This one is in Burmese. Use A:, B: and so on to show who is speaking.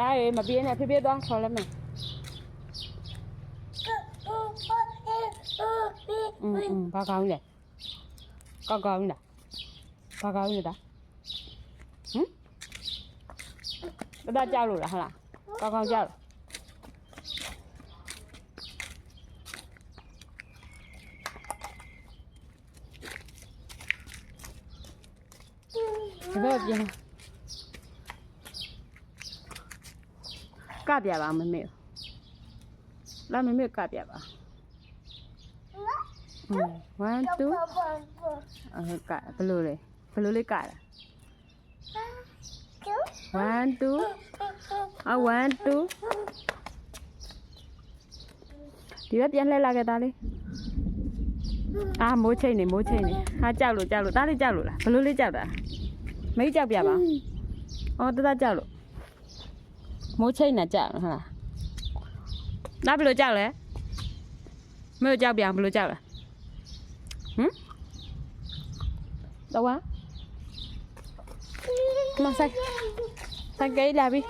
A: Đây mà bia này phải biết đoan sò lắm này. Ừ, ừ, ba con vậy, Con con này Ba con này đó nó đã trao rồi hả là Con con trao. Rồi Rất là ကြောက်လို့လားဟုတ်လားကောက်ကောင်းကြောက်လို့ဒီဘက်ပြန်ကပြပါမမေလာမမေကပြပါอืม1 2အဲကဘယ်လိုလဲဘယ်လိုလေးကတာ1 2အ1 2ဒီဘက်ပြန်လှည့်လာခဲ့သားလေးအာမိုးချိန်နေမိုးချိန်နေဟာကြောက်လို့ကြောက်လို့သားလေးကြောက်လို့လားဘယ်လိုလေးကြောက်တာမိတ်ကြောက်ပြပါအော်တသားကြောက်လို့ မိုးချိန်နေကြောက်ဟုတ်လားသားဘယ်လိုကြောက်လဲမင်းကြောက်ပြအောင်ဘယ်လိုကြောက်လဲဟမ်တော့ဝါမဆိုင်ဆိုင်ကြလာပြီ